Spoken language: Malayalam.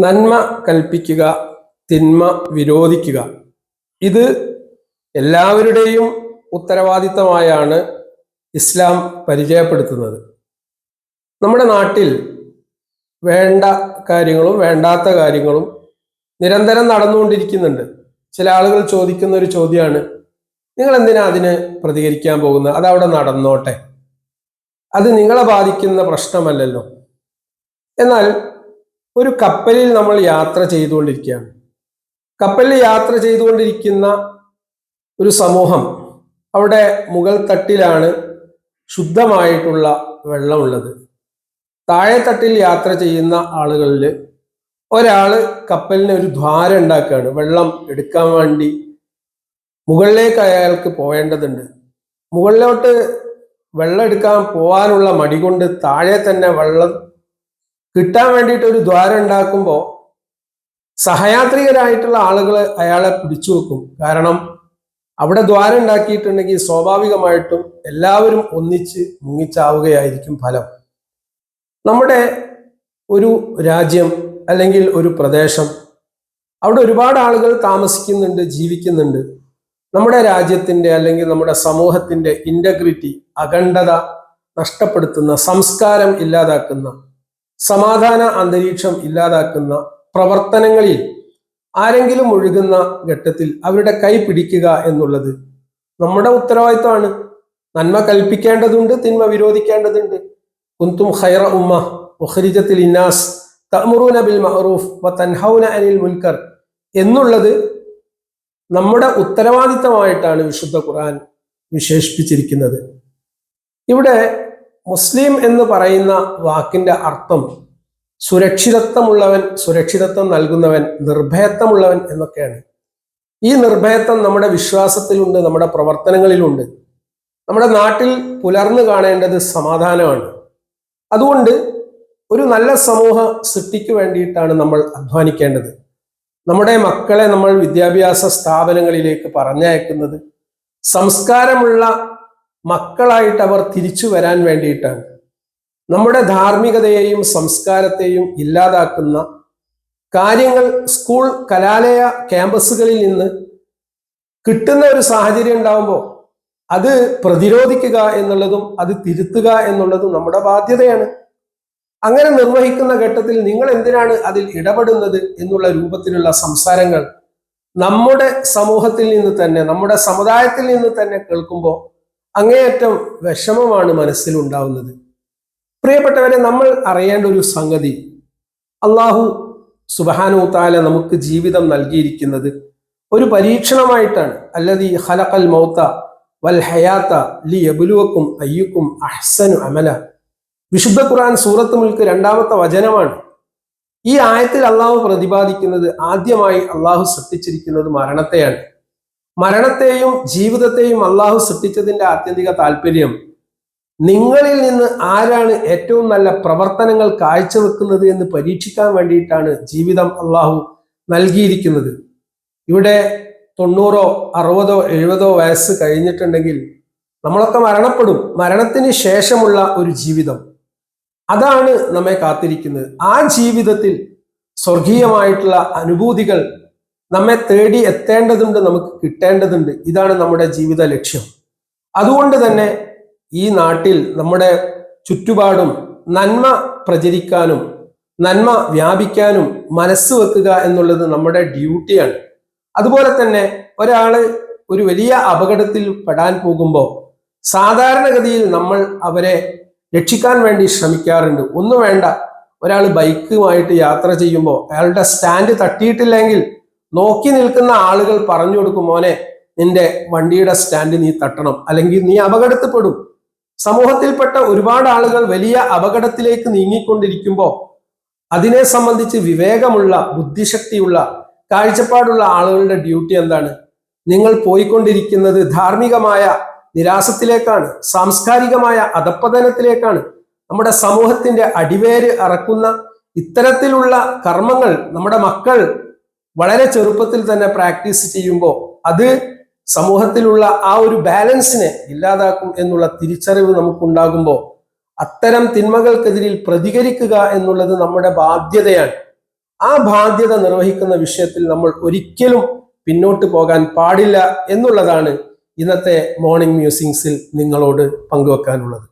നന്മ കൽപ്പിക്കുക തിന്മ വിരോധിക്കുക. ഇത് എല്ലാവരുടെയും ഉത്തരവാദിത്തമായാണ് ഇസ്ലാം പരിചയപ്പെടുത്തുന്നത്. നമ്മുടെ നാട്ടിൽ വേണ്ട കാര്യങ്ങളും വേണ്ടാത്ത കാര്യങ്ങളും നിരന്തരം നടന്നുകൊണ്ടിരിക്കുന്നുണ്ട്. ചില ആളുകൾ ചോദിക്കുന്ന ഒരു ചോദ്യമാണ് നിങ്ങൾ എന്തിനാ അതിന് പ്രതികരിക്കാൻ പോകുന്നത്? അതവിടെ നടന്നോട്ടെ. അത് നിങ്ങളെ ബാധിക്കുന്ന പ്രശ്നമല്ലല്ലോ. എന്നാൽ ഒരു കപ്പലിൽ നമ്മൾ യാത്ര ചെയ്തുകൊണ്ടിരിക്കുകയാണ്. കപ്പലിൽ യാത്ര ചെയ്തുകൊണ്ടിരിക്കുന്ന ഒരു സമൂഹം അവിടെ മുകൾ തട്ടിലാണ് ശുദ്ധമായിട്ടുള്ള വെള്ളമുള്ളത്. താഴെ തട്ടിൽ യാത്ര ചെയ്യുന്ന ആളുകളിൽ ഒരാൾ കപ്പലിന് ഒരു ദ്വാരം ഉണ്ടാക്കുകയാണ്. വെള്ളം എടുക്കാൻ വേണ്ടി മുകളിലേക്ക് അയാൾക്ക് പോവേണ്ടതുണ്ട്. മുകളിലോട്ട് വെള്ളം എടുക്കാൻ പോകാനുള്ള മടി കൊണ്ട് താഴെ തന്നെ വെള്ളം കിട്ടാൻ വേണ്ടിയിട്ട് ഒരു ദ്വാരം ഉണ്ടാക്കുമ്പോൾ സഹയാത്രികരായിട്ടുള്ള ആളുകൾ അയാളെ പിടിച്ചു വെക്കും. കാരണം അവിടെ ദ്വാരം ഉണ്ടാക്കിയിട്ടുണ്ടെങ്കിൽ സ്വാഭാവികമായിട്ടും എല്ലാവരും ഒന്നിച്ച് മുങ്ങിച്ചാവുകയായിരിക്കും ഫലം. നമ്മുടെ ഒരു രാജ്യം അല്ലെങ്കിൽ ഒരു പ്രദേശം അവിടെ ഒരുപാട് ആളുകൾ താമസിക്കുന്നുണ്ട് ജീവിക്കുന്നുണ്ട്. നമ്മുടെ രാജ്യത്തിന്റെ അല്ലെങ്കിൽ നമ്മുടെ സമൂഹത്തിന്റെ ഇന്റഗ്രിറ്റി അഖണ്ഡത നഷ്ടപ്പെടുത്തുന്ന സംസ്കാരം ഇല്ലാതാക്കുന്ന സമാധാന അന്തരീക്ഷം ഇല്ലാതാക്കുന്ന പ്രവർത്തനങ്ങളിൽ ആരെങ്കിലും ഒഴുകുന്ന ഘട്ടത്തിൽ അവരുടെ കൈ പിടിക്കുക എന്നുള്ളത് നമ്മുടെ ഉത്തരവാദിത്തമാണ് നന്മ കൽപ്പിക്കേണ്ടതുണ്ട് തിന്മ വിരോധിക്കേണ്ടതുണ്ട്. കുന്തും ഖൈറ ഉമ്മ ഉഖരിജത്തിൽ ഇന്നാസ് തമുറൂന ബിൽ മഹറൂഫ് വ തൻഹൗന അനിൽ മുൻകർ എന്നുള്ളത് നമ്മുടെ ഉത്തരവാദിത്തമായിട്ടാണ് വിശുദ്ധ ഖുർആൻ വിശേഷിപ്പിച്ചിരിക്കുന്നത്. ഇവിടെ മുസ്ലിം എന്ന് പറയുന്ന വാക്കിന്റെ അർത്ഥം സുരക്ഷിതത്വമുള്ളവൻ സുരക്ഷിതത്വം നൽകുന്നവൻ നിർഭയത്വമുള്ളവൻ എന്നൊക്കെയാണ്. ഈ നിർഭയത്വം നമ്മുടെ വിശ്വാസത്തിലുണ്ട് നമ്മുടെ പ്രവർത്തനങ്ങളിലുണ്ട്. നമ്മുടെ നാട്ടിൽ പുലർന്നു കാണേണ്ടത് സമാധാനമാണ്. അതുകൊണ്ട് ഒരു നല്ല സമൂഹ സൃഷ്ടിക്ക് വേണ്ടിയിട്ടാണ് നമ്മൾ അധ്വാനിക്കേണ്ടത്. നമ്മുടെ മക്കളെ നമ്മൾ വിദ്യാഭ്യാസ സ്ഥാപനങ്ങളിലേക്ക് പറഞ്ഞയക്കുന്നത്. സംസ്കാരമുള്ള മക്കളായിട്ട് അവർ തിരിച്ചു വരാൻ വേണ്ടിയിട്ടാണ്. നമ്മുടെ ധാർമ്മികതയെയും സംസ്കാരത്തെയും ഇല്ലാതാക്കുന്ന കാര്യങ്ങൾ സ്കൂൾ കലാലയ ക്യാമ്പസുകളിൽ നിന്ന് കിട്ടുന്ന ഒരു സാഹചര്യം ഉണ്ടാവുമ്പോൾ അത് പ്രതിരോധിക്കുക എന്നുള്ളതും അത് തിരുത്തുക എന്നുള്ളതും നമ്മുടെ ബാധ്യതയാണ്. അങ്ങനെ നിർവഹിക്കുന്ന ഘട്ടത്തിൽ നിങ്ങൾ എന്തിനാണ് അതിൽ ഇടപെടുന്നത് എന്നുള്ള രൂപത്തിലുള്ള സംസാരങ്ങൾ നമ്മുടെ സമൂഹത്തിൽ നിന്ന് തന്നെ നമ്മുടെ സമുദായത്തിൽ നിന്ന് തന്നെ കേൾക്കുമ്പോൾ അങ്ങേയറ്റം വിഷമമാണ് മനസ്സിലുണ്ടാവുന്നത് പ്രിയപ്പെട്ടവരെ നമ്മൾ അറിയേണ്ട ഒരു സംഗതി. അള്ളാഹു താല നമുക്ക് ജീവിതം നൽകിയിരിക്കുന്നത് ഒരു പരീക്ഷണമായിട്ടാണ്. അല്ലതി ഹലക്കൽ മൗത്ത വൽ ഹയാത്ത ലി എബുലുവക്കും അയ്യുക്കും അഹ്സനു അമല. വിശുദ്ധ ഖുർആൻ സൂറത്ത് മുൽക്ക് രണ്ടാമത്തെ വചനമാണ്. ഈ ആയത്തിൽ അള്ളാഹു പ്രതിപാദിക്കുന്നത് ആദ്യമായി അള്ളാഹു സൃഷ്ടിച്ചിരിക്കുന്നത് മരണത്തെയാണ്. മരണത്തെയും ജീവിതത്തെയും അള്ളാഹു സൃഷ്ടിച്ചതിന്റെ ആത്യന്തിക താല്പര്യം നിങ്ങളിൽ നിന്ന് ആരാണ് ഏറ്റവും നല്ല പ്രവർത്തനങ്ങൾ കാഴ്ചവെക്കുന്നത് എന്ന് പരീക്ഷിക്കാൻ വേണ്ടിയിട്ടാണ് ജീവിതം അള്ളാഹു നൽകിയിരിക്കുന്നത്. ഇവിടെ തൊണ്ണൂറോ അറുപതോ എഴുപതോ വയസ്സ് കഴിഞ്ഞിട്ടുണ്ടെങ്കിൽ നമ്മളൊക്കെ മരണപ്പെടും. മരണത്തിന് ശേഷമുള്ള ഒരു ജീവിതം. അതാണ് നമ്മെ കാത്തിരിക്കുന്നത്. ആ ജീവിതത്തിൽ സ്വർഗീയമായിട്ടുള്ള അനുഭൂതികൾ നമ്മെ തേടി എത്തേണ്ടതുണ്ട് നമുക്ക് കിട്ടേണ്ടതുണ്ട്. ഇതാണ് നമ്മുടെ ജീവിത ലക്ഷ്യം. അതുകൊണ്ട് തന്നെ ഈ നാട്ടിൽ നമ്മുടെ ചുറ്റുപാടും നന്മ പ്രചരിക്കാനും നന്മ വ്യാപിക്കാനും മനസ്സ് വെക്കുക എന്നുള്ളത് നമ്മുടെ ഡ്യൂട്ടിയാണ് അതുപോലെ തന്നെ ഒരാൾ ഒരു വലിയ അപകടത്തിൽ പെടാൻ പോകുമ്പോൾ സാധാരണഗതിയിൽ നമ്മൾ അവരെ രക്ഷിക്കാൻ വേണ്ടി ശ്രമിക്കാറുണ്ട്. ഒന്നും വേണ്ട. ഒരാൾ ബൈക്കുമായിട്ട് യാത്ര ചെയ്യുമ്പോൾ അയാളുടെ സ്റ്റാൻഡ് തട്ടിയിട്ടില്ലെങ്കിൽ നോക്കി നിൽക്കുന്ന ആളുകൾ പറഞ്ഞു കൊടുക്കും മോനെ നിന്റെ വണ്ടിയുടെ സ്റ്റാൻഡ് നീ തട്ടണം അല്ലെങ്കിൽ നീ അപകടത്തിൽപ്പെടും. സമൂഹത്തിൽപ്പെട്ട ഒരുപാട് ആളുകൾ വലിയ അപകടത്തിലേക്ക് നീങ്ങിക്കൊണ്ടിരിക്കുമ്പോൾ അതിനെ സംബന്ധിച്ച് വിവേകമുള്ള ബുദ്ധിശക്തിയുള്ള കാഴ്ചപ്പാടുള്ള ആളുകളുടെ ഡ്യൂട്ടി എന്താണ്? നിങ്ങൾ പോയിക്കൊണ്ടിരിക്കുന്നത് ധാർമ്മികമായ നിരാശത്തിലേക്കാണ് സാംസ്കാരികമായ അധപ്പതനത്തിലേക്കാണ് നമ്മുടെ സമൂഹത്തിന്റെ അടിവേര് അറക്കുന്ന ഇത്തരത്തിലുള്ള കർമ്മങ്ങൾ നമ്മുടെ മക്കൾ വളരെ ചെറുപ്പത്തിൽ തന്നെ പ്രാക്ടീസ് ചെയ്യുമ്പോൾ അത് സമൂഹത്തിലുള്ള ആ ഒരു ബാലൻസിനെ ഇല്ലാതാക്കും എന്നുള്ള തിരിച്ചറിവ് നമുക്കുണ്ടാകുമ്പോൾ അത്തരം തിന്മകൾക്കെതിരിൽ പ്രതികരിക്കുക എന്നുള്ളത് നമ്മുടെ ബാധ്യതയാണ്. ആ ബാധ്യത നിർവഹിക്കുന്ന വിഷയത്തിൽ നമ്മൾ ഒരിക്കലും പിന്നോട്ട് പോകാൻ പാടില്ല എന്നുള്ളതാണ് ഇന്നത്തെ മോർണിംഗ് മ്യൂസിങ്സിൽ നിങ്ങളോട് പങ്കുവെക്കാനുള്ളത്.